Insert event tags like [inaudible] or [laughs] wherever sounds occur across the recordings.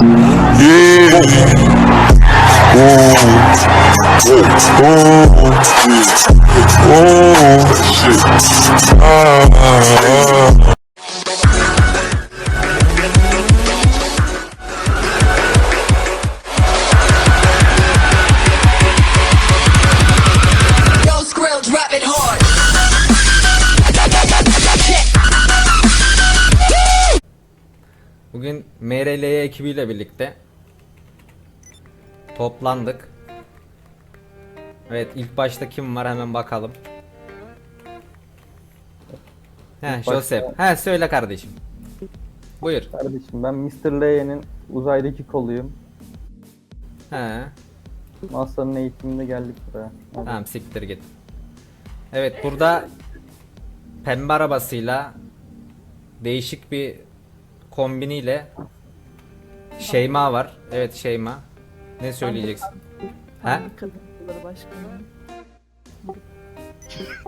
Yo, Bugün MRLY ekibiyle birlikte toplandık. Evet ilk başta kim var hemen bakalım. He Joseph. He söyle kardeşim. Buyur. Kardeşim ben Mr. L'nin uzaydaki koluyum. He. NASA'nın eğitiminde geldik buraya. Hadi. Tamam siktir git. Evet burada pembe arabasıyla değişik bir kombiniyle Şeyma var. Evet Şeyma. Ne söyleyeceksin? Ha? Kadınları başkanı.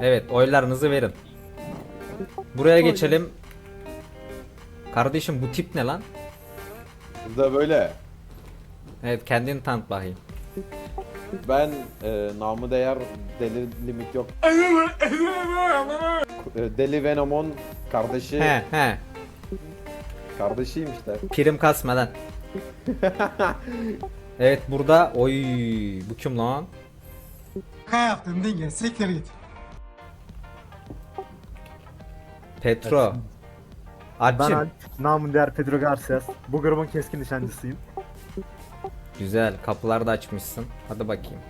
Evet oylarınızı verin. Buraya geçelim. Kardeşim bu tip ne lan? Burada böyle. Evet kendini tanıt bakayım. Ben e, namı değer deli limit yok. E, deli Venom'un kardeşi He he. Kardeşiyim işte. Prim kasma lan. [laughs] Evet burada oy bu kim lan? Şaka yaptım dinge siktir git. Petro. Ben. Alp, namın değer Pedro Garcias. Bu grubun keskin nişancısıyım. Güzel kapıları da açmışsın. Hadi bakayım.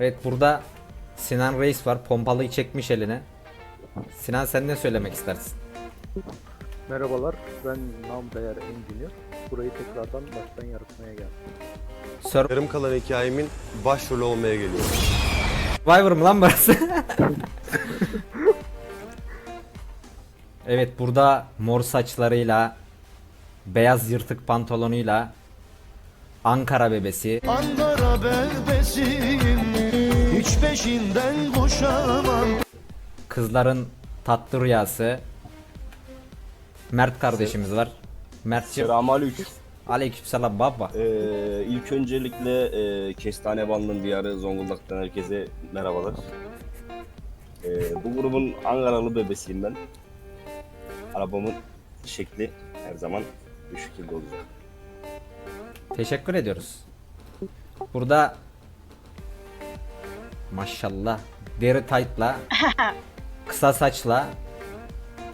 Evet burada Sinan Reis var. Pompalıyı çekmiş eline. Sinan sen ne söylemek istersin? Merhabalar, ben nam değer Engineer. Burayı tekrardan baştan yaratmaya geldim. Sir Yarım kalan hikayemin başrolü olmaya geliyor. Survivor mu lan burası? evet burada mor saçlarıyla beyaz yırtık pantolonuyla Ankara bebesi Ankara bebesiyim Hiç peşinden koşamam kızların tatlı rüyası Mert kardeşimiz var. Mert'ciğim Selamünaleyküm. aleykümselam baba. Ee, ilk öncelikle e, Kestane Bandın diyarı Zonguldak'tan herkese merhabalar. Ee, bu grubun Ankaralı bebesiyim ben. Arabamın şekli her zaman bu şekilde olacak. Teşekkür ediyoruz. Burada maşallah deri taytla [laughs] kısa saçla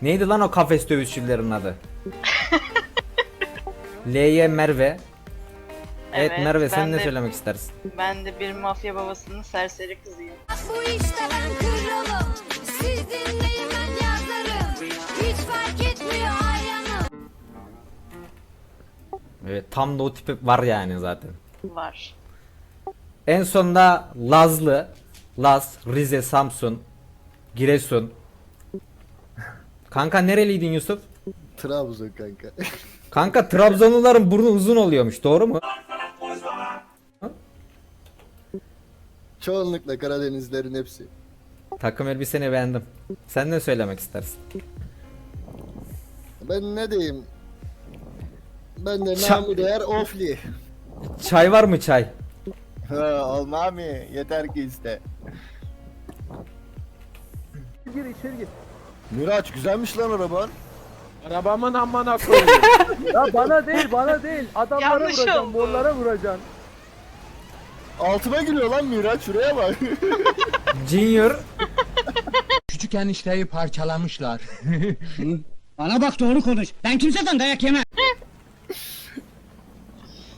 neydi lan o kafes dövüşçülerin adı? [laughs] L'ye Merve. Evet, Evet, Merve sen ben ne de- söylemek istersin? Ben de bir mafya babasının serseri kızıyım. Bu işte ben kralım Siz dinleyin ben yazarım Hiç fark etmiyor ayanım Evet tam da o tipi var yani zaten. Var. En sonda Lazlı, Laz, Rize, Samsun, Giresun. Kanka nereliydin Yusuf? Trabzon kanka [laughs] Kanka Trabzonluların burnu uzun oluyormuş doğru mu? Çoğunlukla Karadenizlerin hepsi Takım elbiseni beğendim. Sen ne söylemek istersin? Ben ne diyeyim Ben de Ça- namı değer ofli Çay var mı çay? Ha mı yeter ki iste Gir içeri gir. Miraç güzelmiş lan araban Arabamın amına koyayım. [laughs] Ya bana değil, bana değil. Adamlara Yanlış vuracaksın, oldu. morlara vuracaksın. Altıma gülüyor lan Miraç şuraya bak [laughs] Junior. Küçük enişteyi parçalamışlar. [laughs] Bana bak doğru konuş. Ben kimseden dayak yemem.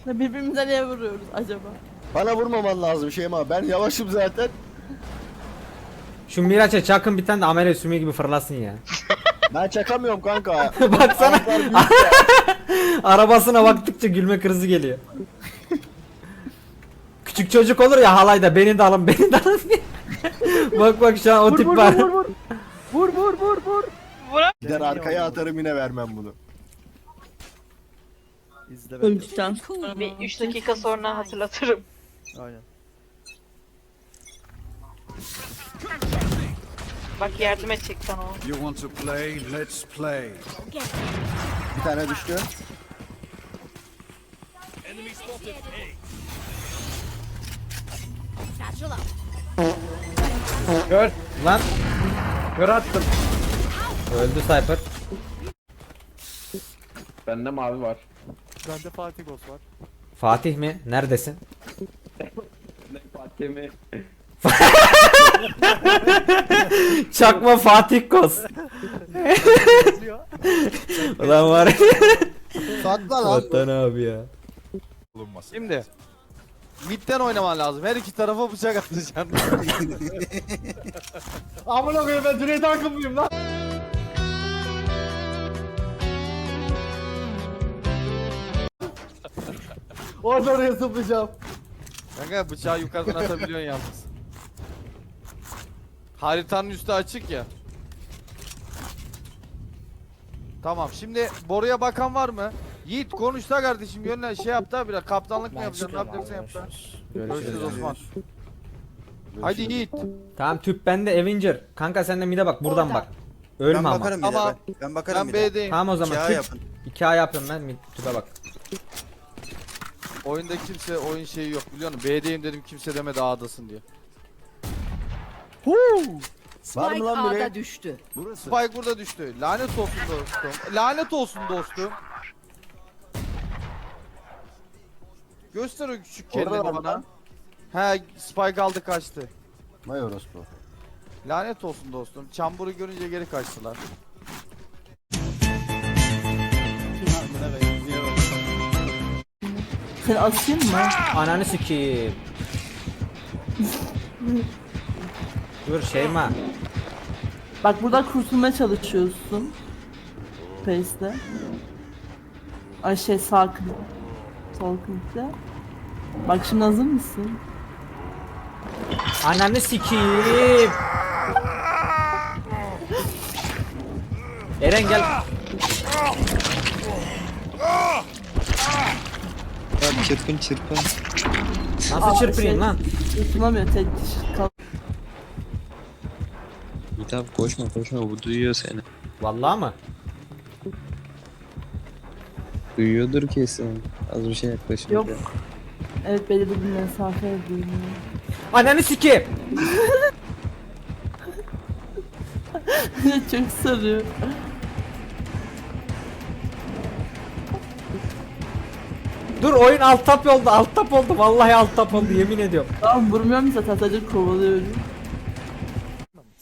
Birbirimize niye vuruyoruz acaba? Bana vurmaman lazım Şeyma ben yavaşım zaten Şu Miraç'a çakın bir tane de amele sümüğü gibi fırlasın ya. [laughs] Ben çakamıyorum kanka [laughs] Baksana büyük ya. [laughs] arabasına baktıkça gülme krizi geliyor. Küçük çocuk olur ya halayda beni de alın beni de alın diye. bak bak şu an o Vur tip var. vur vur vur. Vur vur vur. Gider arkaya atarım yine vermem bunu İzle Öldükten bir 3 dakika sonra hatırlatırım. Aynen. Bak yardım edecek sana o. You want to play? Let's play. Bir tane düştü Gör. Lan Gör attım. öldü Cypher. Bende mavi var. Bende Fatih Gos var. Fatih mi? Neredesin? Ne Fatih mi? Çakma Fatih Kos. Ulan var ya. Sakla lan. Vatan abi ya. Şimdi. Midden oynaman lazım. Her iki tarafa bıçak atacaksın. [laughs] Amına koyayım ben Cüneyt Arkın mıyım lan? Orada oraya zıplayacağım. Kanka bıçağı yukarıdan atabiliyorsun yalnız. Haritanın üstü açık ya. Tamam şimdi boruya bakan var mı? Yiğit konuş da kardeşim yönlen şey yap da biraz kaptanlık mı yapacaksın ne yapacaksın yap da. Görüşürüz Osman. Haydi Yiğit. Tamam tüp bende Avenger. Kanka sen de mide bak buradan bak. Ölme ama. Tamam. Ben Ben B'deyim. Tamam o zaman tüp. İki A yapıyorum ben mid tüpe bak. Oyunda kimse oyun şeyi yok biliyor musun? B'deyim dedim kimse demedi A'dasın diye. Var mı lan biri? düştü. Spike burada düştü. Lanet olsun dostum. Lanet olsun dostum. Göster o küçük kelleni bana. He Spike aldı kaçtı. Vay orospu. Lanet olsun dostum. Çamburu görünce geri kaçtılar. Seni asayım mı? Ananı sikeyim. [laughs] Dur Şeyma. Bak burada kurtulmaya çalışıyorsun. Pace'de. Ay şey sağ klik. Sol klikte. Bak şimdi hazır mısın? Ananı sikeyim. Eren gel. Çırpın çırpın. Nasıl Aa, çırpınayım şey- lan? Kurtulamıyor tek kişi kal. Hitap koşma koşma bu duyuyor seni. Vallahi mı? Duyuyordur kesin. Az bir şey yaklaşınca. Yok. Evet belirli bir mesafe duyuyor. Ananı sikeyim. [laughs] Çok sarıyor. Dur oyun alt tap oldu alt tap oldu vallahi alt tap oldu yemin ediyorum. Tamam vurmuyorum zaten sadece kovalıyorum.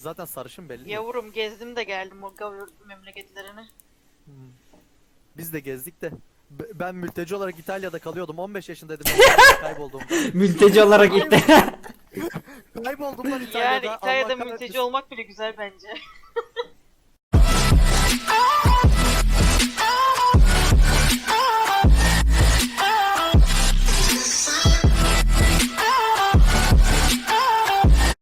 Zaten sarışın belli. Yavrum gezdim de geldim o gavur memleketlerine. Biz de gezdik de. B- Ben mülteci olarak İtalya'da kalıyordum. 15 yaşındaydım. [laughs] Kayboldum. Mülteci olarak gitti. Kayboldum lan İtalya'da. Yani İtalya'da Allah mülteci kahretmesin. olmak bile güzel bence.